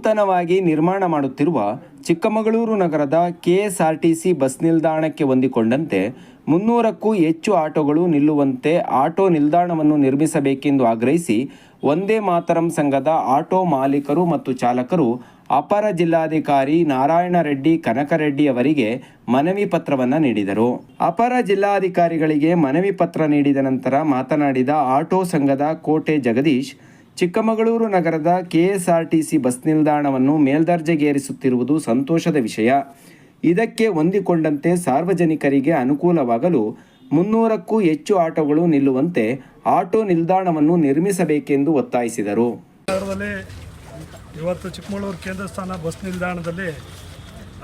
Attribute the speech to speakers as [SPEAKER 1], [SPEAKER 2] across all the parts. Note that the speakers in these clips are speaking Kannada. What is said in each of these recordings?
[SPEAKER 1] ನೂತನವಾಗಿ ನಿರ್ಮಾಣ ಮಾಡುತ್ತಿರುವ ಚಿಕ್ಕಮಗಳೂರು ನಗರದ ಕೆಎಸ್ಆರ್ಟಿಸಿ ಬಸ್ ನಿಲ್ದಾಣಕ್ಕೆ ಹೊಂದಿಕೊಂಡಂತೆ ಮುನ್ನೂರಕ್ಕೂ ಹೆಚ್ಚು ಆಟೋಗಳು ನಿಲ್ಲುವಂತೆ ಆಟೋ ನಿಲ್ದಾಣವನ್ನು ನಿರ್ಮಿಸಬೇಕೆಂದು ಆಗ್ರಹಿಸಿ ಒಂದೇ ಮಾತರಂ ಸಂಘದ ಆಟೋ ಮಾಲೀಕರು ಮತ್ತು ಚಾಲಕರು ಅಪರ ಜಿಲ್ಲಾಧಿಕಾರಿ ನಾರಾಯಣ ರೆಡ್ಡಿ ಕನಕರೆಡ್ಡಿ ಅವರಿಗೆ ಮನವಿ ಪತ್ರವನ್ನು ನೀಡಿದರು. ಅಪರ ಜಿಲ್ಲಾಧಿಕಾರಿಗಳಿಗೆ ಮನವಿ ಪತ್ರ ನೀಡಿದ ನಂತರ ಮಾತನಾಡಿದ ಆಟೋ ಸಂಘದ ಕೋಟೆ ಜಗದೀಶ್ ಚಿಕ್ಕಮಗಳೂರು ನಗರದ ಕೆಎಸ್ಆರ್ಟಿಸಿ ಬಸ್ ನಿಲ್ದಾಣವನ್ನು ಮೇಲ್ದರ್ಜೆಗೇರಿಸುತ್ತಿರುವುದು ಸಂತೋಷದ ವಿಷಯ. ಇದಕ್ಕೆ ಹೊಂದಿಕೊಂಡಂತೆ ಸಾರ್ವಜನಿಕರಿಗೆ ಅನುಕೂಲವಾಗಲು ಮುನ್ನೂರಕ್ಕೂ ಹೆಚ್ಚು ಆಟೋಗಳು ನಿಲ್ಲುವಂತೆ ಆಟೋ ನಿಲ್ದಾಣವನ್ನು ನಿರ್ಮಿಸಬೇಕೆಂದು ಒತ್ತಾಯಿಸಿದರು.
[SPEAKER 2] ಇವತ್ತು ಚಿಕ್ಕಮಗಳೂರು ಕೇಂದ್ರ ಸ್ಥಾನ ಬಸ್ ನಿಲ್ದಾಣದಲ್ಲಿ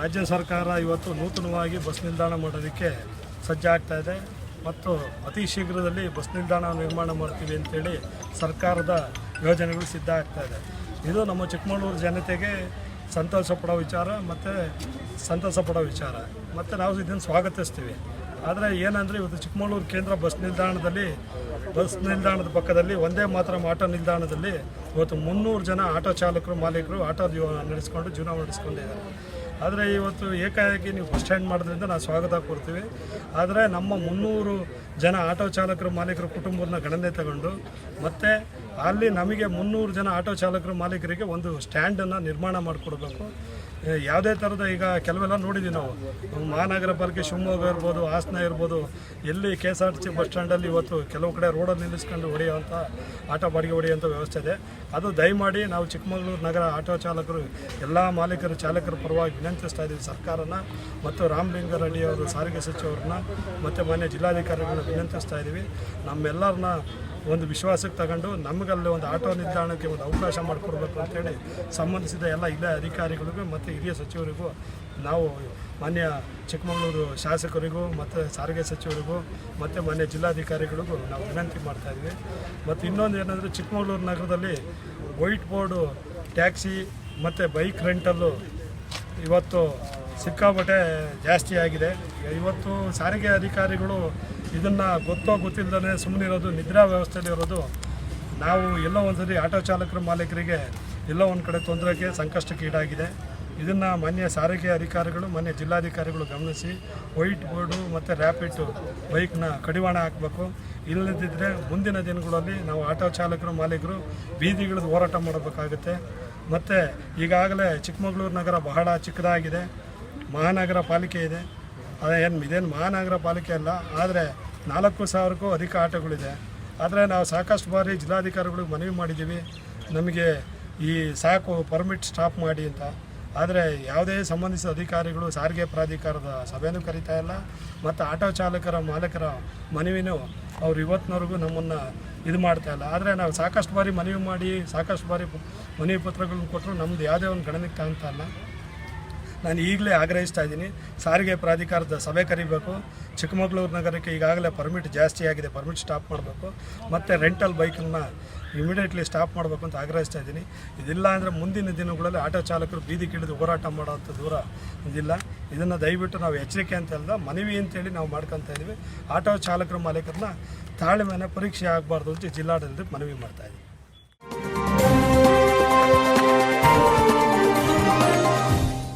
[SPEAKER 2] ರಾಜ್ಯ ಸರ್ಕಾರ ಇವತ್ತು ನೂತನವಾಗಿ ಬಸ್ ನಿಲ್ದಾಣ ಮಾಡೋದಕ್ಕೆ ಸಜ್ಜಾಗ್ತಾ ಇದೆ. ಮತ್ತು ಅತಿ ಶೀಘ್ರದಲ್ಲಿ ಬಸ್ ನಿಲ್ದಾಣ ನಿರ್ಮಾಣ ಮಾಡ್ತೀವಿ ಅಂತೇಳಿ ಸರ್ಕಾರದ ಯೋಜನೆಗಳು ಸಿದ್ಧ ಆಗ್ತಾ ಇದೆ. ಇದು ನಮ್ಮ ಚಿಕ್ಕಮಗಳೂರು ಜನತೆಗೆ ಸಂತೋಷ ಪಡೋ ವಿಚಾರ ಮತ್ತು ಸಂತೋಷ ಪಡೋ ವಿಚಾರ. ಮತ್ತು ನಾವು ಇದನ್ನು ಸ್ವಾಗತಿಸ್ತೀವಿ. ಆದರೆ ಏನಂದರೆ ಇವತ್ತು ಚಿಕ್ಕಮಗಳೂರು ಕೇಂದ್ರ ಬಸ್ ನಿಲ್ದಾಣದಲ್ಲಿ, ಬಸ್ ನಿಲ್ದಾಣದ ಪಕ್ಕದಲ್ಲಿ ಒಂದೇ ಮಾತ್ರ ಆಟೋ ನಿಲ್ದಾಣದಲ್ಲಿ ಇವತ್ತು ಮುನ್ನೂರು ಜನ ಆಟೋ ಚಾಲಕರು, ಮಾಲೀಕರು ಆಟೋ ನಡೆಸ್ಕೊಂಡು ಜೀವನ ನಡೆಸ್ಕೊಂಡಿದ್ದಾರೆ ಆದರೆ ಇವತ್ತು ಏಕಾಏಕಿ ನೀವು ಬಸ್ ಸ್ಟ್ಯಾಂಡ್ ಮಾಡೋದ್ರಿಂದ ನಾವು ಸ್ವಾಗತ ಕೊಡ್ತೀವಿ. ಆದರೆ ನಮ್ಮ ಮುನ್ನೂರು ಜನ ಆಟೋ ಚಾಲಕರು, ಮಾಲೀಕರು ಕುಟುಂಬನ ಗಣನೆ ತಗೊಂಡು ಮತ್ತು ಅಲ್ಲಿ ನಮಗೆ ಮುನ್ನೂರು ಜನ ಆಟೋ ಚಾಲಕರು ಮಾಲೀಕರಿಗೆ ಒಂದು ಸ್ಟ್ಯಾಂಡನ್ನು ನಿರ್ಮಾಣ ಮಾಡಿಕೊಡ್ಬೇಕು. ಯಾವುದೇ ಥರದ ಈಗ ಕೆಲವೆಲ್ಲ ನೋಡಿದ್ದೀವಿ ನಾವು. ಮಹಾನಗರ ಪಾಲಿಕೆ ಶಿವಮೊಗ್ಗ ಇರ್ಬೋದು, ಹಾಸನ ಇರ್ಬೋದು, ಎಲ್ಲಿ K S R T C bus ಸ್ಟ್ಯಾಂಡಲ್ಲಿ ಇವತ್ತು ಕೆಲವು ಕಡೆ ರೋಡಲ್ಲಿ ನಿಲ್ಲಿಸ್ಕೊಂಡು ಹೊಡೆಯುವಂಥ ಆಟೋ ಬಾಡಿಗೆ ಹೊಡೆಯುವಂಥ ವ್ಯವಸ್ಥೆ ಇದೆ. ಅದು ದಯಮಾಡಿ ನಾವು ಚಿಕ್ಕಮಗಳೂರು ನಗರ ಆಟೋ ಚಾಲಕರು, ಎಲ್ಲ ಮಾಲೀಕರು, ಚಾಲಕರ ಪರವಾಗಿ ವಿನಂತಿಸ್ತಾ ಇದ್ದೀವಿ ಸರ್ಕಾರನ ಮತ್ತು ರಾಮಲಿಂಗಾರೆಡ್ಡಿ ಅವರು, ಸಾರಿಗೆ ಸಚಿವರನ್ನ ಮತ್ತು ಮಾನ್ಯ ಜಿಲ್ಲಾಧಿಕಾರಿಗಳನ್ನ ವಿನಂತಿಸ್ತಾ ಇದ್ದೀವಿ. ನಮ್ಮೆಲ್ಲರನ್ನ ಒಂದು ವಿಶ್ವಾಸಕ್ಕೆ ತಗೊಂಡು ನಮಗಲ್ಲಿ ಒಂದು ಆಟೋ ನಿಲ್ದಾಣಕ್ಕೆ ಒಂದು ಅವಕಾಶ ಮಾಡಿಕೊಡ್ಬೇಕು ಅಂತೇಳಿ ಸಂಬಂಧಿಸಿದ ಎಲ್ಲ ಇಲ್ಲೇ ಅಧಿಕಾರಿಗಳಿಗೂ ಮತ್ತು ಹಿರಿಯ ಸಚಿವರಿಗೂ ನಾವು ಮಾನ್ಯ ಚಿಕ್ಕಮಗಳೂರು ಶಾಸಕರಿಗೂ ಮತ್ತು ಸಾರಿಗೆ ಸಚಿವರಿಗೂ ಮತ್ತು ಮಾನ್ಯ ಜಿಲ್ಲಾಧಿಕಾರಿಗಳಿಗೂ ನಾವು ವಿನಂತಿ ಮಾಡ್ತಾಯಿದ್ವಿ ಮತ್ತು ಇನ್ನೊಂದು ಏನಂದರೆ ಚಿಕ್ಕಮಗಳೂರು ನಗರದಲ್ಲಿ ವೈಟ್ ಬೋರ್ಡು, ಟ್ಯಾಕ್ಸಿ ಮತ್ತು ಬೈಕ್ ರೆಂಟಲ್ಲು ಇವತ್ತು ಸಿಕ್ಕಾಪಟ್ಟೆ ಜಾಸ್ತಿ ಆಗಿದೆ. ಇವತ್ತು ಸಾರಿಗೆ ಅಧಿಕಾರಿಗಳು ಇದನ್ನು ಗೊತ್ತೋ ಗೊತ್ತಿಲ್ಲದೇ ಸುಮ್ಮನಿರೋದು ನಿದ್ರಾ ವ್ಯವಸ್ಥೆಯಲ್ಲಿ ಇರೋದು ನಾವು ಎಲ್ಲೋ ಒಂದ್ಸರಿ ಆಟೋ ಚಾಲಕರ ಮಾಲೀಕರಿಗೆ ಎಲ್ಲೋ ಒಂದು ಕಡೆ ತೊಂದರೆಗೆ ಸಂಕಷ್ಟಕ್ಕೆ ಈಡಾಗಿದೆ. ಇದನ್ನು ಮಾನ್ಯ ಸಾರಿಗೆ ಅಧಿಕಾರಿಗಳು, ಮಾನ್ಯ ಜಿಲ್ಲಾಧಿಕಾರಿಗಳು ಗಮನಿಸಿ, ವೈಟ್ ಬೋರ್ಡು ಮತ್ತು ರ್ಯಾಪಿಡ್ ಬೈಕ್ನ ಕಡಿವಾಣ ಹಾಕಬೇಕು. ಇಲ್ಲದಿದ್ದರೆ ಮುಂದಿನ ದಿನಗಳಲ್ಲಿ ನಾವು ಆಟೋ ಚಾಲಕರು, ಮಾಲೀಕರು ಬೀದಿಗಿಳಿದು ಹೋರಾಟ ಮಾಡಬೇಕಾಗುತ್ತೆ. ಮತ್ತು ಈಗಾಗಲೇ ಚಿಕ್ಕಮಗಳೂರು ನಗರ ಬಹಳ ಚಿಕ್ಕದಾಗಿದೆ. ಮಹಾನಗರ ಪಾಲಿಕೆ ಇದೆ. ಅದೇನು ಇದೇನು ಮಹಾನಗರ ಪಾಲಿಕೆ ಅಲ್ಲ, ಆದರೆ ನಾಲ್ಕು ಸಾವಿರಕ್ಕೂ ಅಧಿಕ ಆಟೋಗಳಿದೆ. ಆದರೆ ನಾವು ಸಾಕಷ್ಟು ಬಾರಿ ಜಿಲ್ಲಾಧಿಕಾರಿಗಳಿಗೆ ಮನವಿ ಮಾಡಿದ್ದೀವಿ. ನಮಗೆ ಈ ಸಾಕು ಪರ್ಮಿಟ್ ಸ್ಟಾಪ್ ಮಾಡಿ ಅಂತ. ಆದರೆ ಯಾವುದೇ ಸಂಬಂಧಿಸಿದ ಅಧಿಕಾರಿಗಳು ಸಾರಿಗೆ ಪ್ರಾಧಿಕಾರದ ಸಭೆಯೂ ಕರೀತಾ ಇಲ್ಲ. ಮತ್ತು ಆಟೋ ಚಾಲಕರ ಮಾಲಕರ ಮನವಿನೂ ಅವ್ರು ಇವತ್ತಿನವರೆಗೂ ನಮ್ಮನ್ನು ಇದು ಮಾಡ್ತಾ ಇಲ್ಲ. ಆದರೆ ನಾವು ಸಾಕಷ್ಟು ಬಾರಿ ಮನವಿ ಮಾಡಿ, ಸಾಕಷ್ಟು ಬಾರಿ ಮನವಿ ಪತ್ರಗಳನ್ನು ಕೊಟ್ಟರು ನಮ್ಮದು ಯಾವುದೇ ಒಂದು ಗಣನಕ್ಕೆ ಕಾಣ್ತಾ ಇಲ್ಲ. ನಾನು ಈಗಲೇ ಆಗ್ರಹಿಸ್ತಾ ಇದ್ದೀನಿ, ಸಾರಿಗೆ ಪ್ರಾಧಿಕಾರದ ಸಭೆ ಕರಿಬೇಕು, ಚಿಕ್ಕಮಗಳೂರು ನಗರಕ್ಕೆ ಈಗಾಗಲೇ ಪರ್ಮಿಟ್ ಜಾಸ್ತಿ ಆಗಿದೆ ಪರ್ಮಿಟ್ ಸ್ಟಾಪ್ ಮಾಡಬೇಕು, ಮತ್ತು ರೆಂಟಲ್ ಬೈಕನ್ನು ಇಮಿಡಿಯೇಟ್ಲಿ ಸ್ಟಾಪ್ ಮಾಡಬೇಕು ಅಂತ ಆಗ್ರಹಿಸ್ತಾ ಇದ್ದೀನಿ. ಇದಿಲ್ಲ ಅಂದರೆ ಮುಂದಿನ ದಿನಗಳಲ್ಲಿ ಆಟೋ ಚಾಲಕರು ಬೀದಿ ಕಿಡಿದು ಹೋರಾಟ ಮಾಡೋವಂಥ ದೂರ ಇದಿಲ್ಲ. ಇದನ್ನು ದಯವಿಟ್ಟು ನಾವು ಎಚ್ಚರಿಕೆ ಅಂತ ಅಲ್ಲ, ಮನವಿ ಅಂತೇಳಿ ನಾವು ಮಾಡ್ಕೊತಾ ಇದ್ದೀವಿ. ಆಟೋ ಚಾಲಕರ ಮಾಲೀಕರನ್ನ ತಾಳ್ಮೆನ ಪರೀಕ್ಷೆ ಆಗಬಾರ್ದು ಅಂತ ಜಿಲ್ಲಾಡಳಿತಕ್ಕೆ ಮನವಿ ಮಾಡ್ತಾ ಇದ್ದೀವಿ